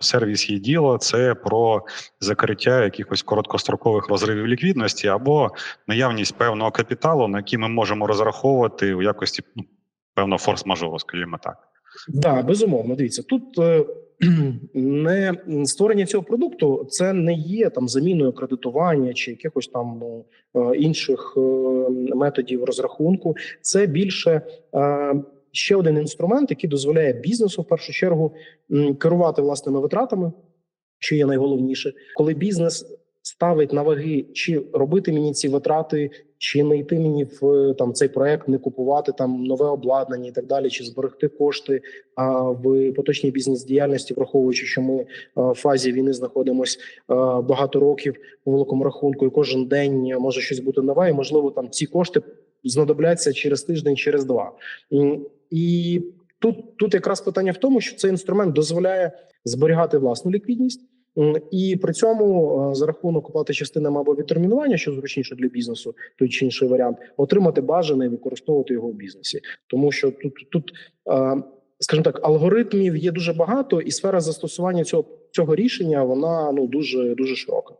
сервіс є діло це про закриття якихось короткострокових розривів ліквідності або наявність певного капіталу, на який ми можемо розраховувати у якості ну, певного форс-мажору, скажімо так. Да, безумовно. Дивіться, тут е, не створення цього продукту це не є там заміною кредитування чи якихось там е, інших е, методів розрахунку. Це більше е, ще один інструмент, який дозволяє бізнесу в першу чергу керувати власними витратами, що є найголовніше, коли бізнес. Ставить на ваги, чи робити мені ці витрати, чи не йти мені в там цей проект, не купувати там нове обладнання і так далі, чи зберегти кошти а в поточній бізнес діяльності, враховуючи, що ми а, в фазі війни знаходимося багато років по великому рахунку, і кожен день може щось бути нове, і можливо там ці кошти знадобляться через тиждень, через два. І тут, тут якраз питання в тому, що цей інструмент дозволяє зберігати власну ліквідність. І при цьому е, за рахунок оплати частинами або відтермінування, що зручніше для бізнесу, той чи інший варіант, отримати бажане і використовувати його в бізнесі, тому що тут тут, е, скажімо так, алгоритмів є дуже багато, і сфера застосування цього цього рішення вона ну дуже дуже широка.